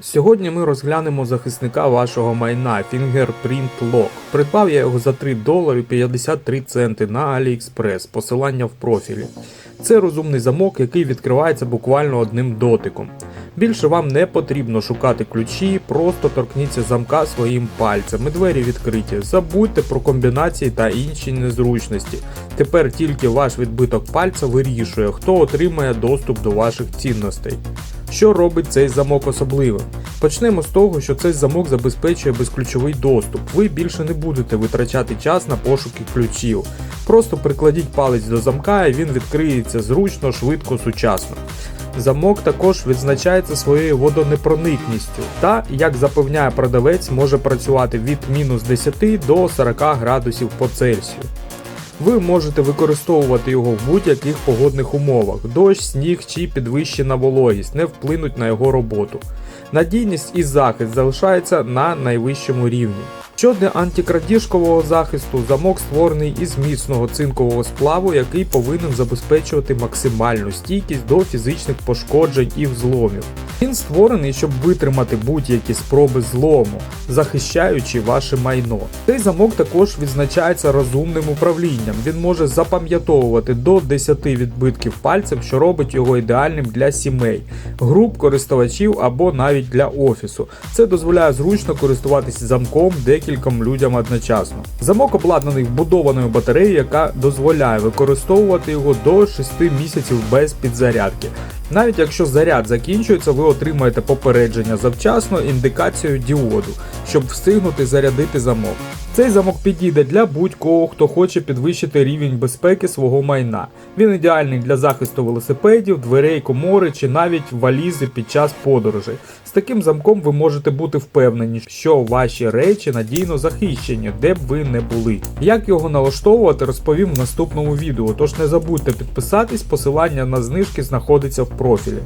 Сьогодні ми розглянемо захисника вашого майна Fingerprint Lock. Придбав я його за 3 долари 53 центи на AliExpress, посилання в профілі. Це розумний замок, який відкривається буквально одним дотиком. Більше вам не потрібно шукати ключі, просто торкніться замка своїм пальцем. І двері відкриті. Забудьте про комбінації та інші незручності. Тепер тільки ваш відбиток пальця вирішує, хто отримає доступ до ваших цінностей. Що робить цей замок особливим? Почнемо з того, що цей замок забезпечує безключовий доступ. Ви більше не будете витрачати час на пошуки ключів. Просто прикладіть палець до замка і він відкриється зручно, швидко, сучасно. Замок також відзначається своєю водонепроникністю та, як запевняє продавець, може працювати від мінус 10 до 40 градусів по Цельсію. Ви можете використовувати його в будь-яких погодних умовах. Дощ, сніг чи підвищена вологість не вплинуть на його роботу. Надійність і захист залишаються на найвищому рівні. Щодо антикрадіжкового захисту, замок створений із міцного цинкового сплаву, який повинен забезпечувати максимальну стійкість до фізичних пошкоджень і взломів. Він створений, щоб витримати будь-які спроби злому, захищаючи ваше майно. Цей замок також відзначається розумним управлінням. Він може запам'ятовувати до 10 відбитків пальцем, що робить його ідеальним для сімей, груп користувачів або навіть для офісу. Це дозволяє зручно користуватися замком декільком людям одночасно. Замок обладнаний вбудованою батареєю, яка дозволяє використовувати його до 6 місяців без підзарядки. Навіть якщо заряд закінчується, ви отримаєте попередження завчасно індикацію діоду, щоб встигнути зарядити замок. Цей замок підійде для будь-кого, хто хоче підвищити рівень безпеки свого майна. Він ідеальний для захисту велосипедів, дверей, комори чи навіть валізи під час подорожей. З таким замком ви можете бути впевнені, що ваші речі надійно захищені, де б ви не були. Як його налаштовувати, розповім в наступному відео, тож не забудьте підписатись, посилання на знижки знаходиться в профілі.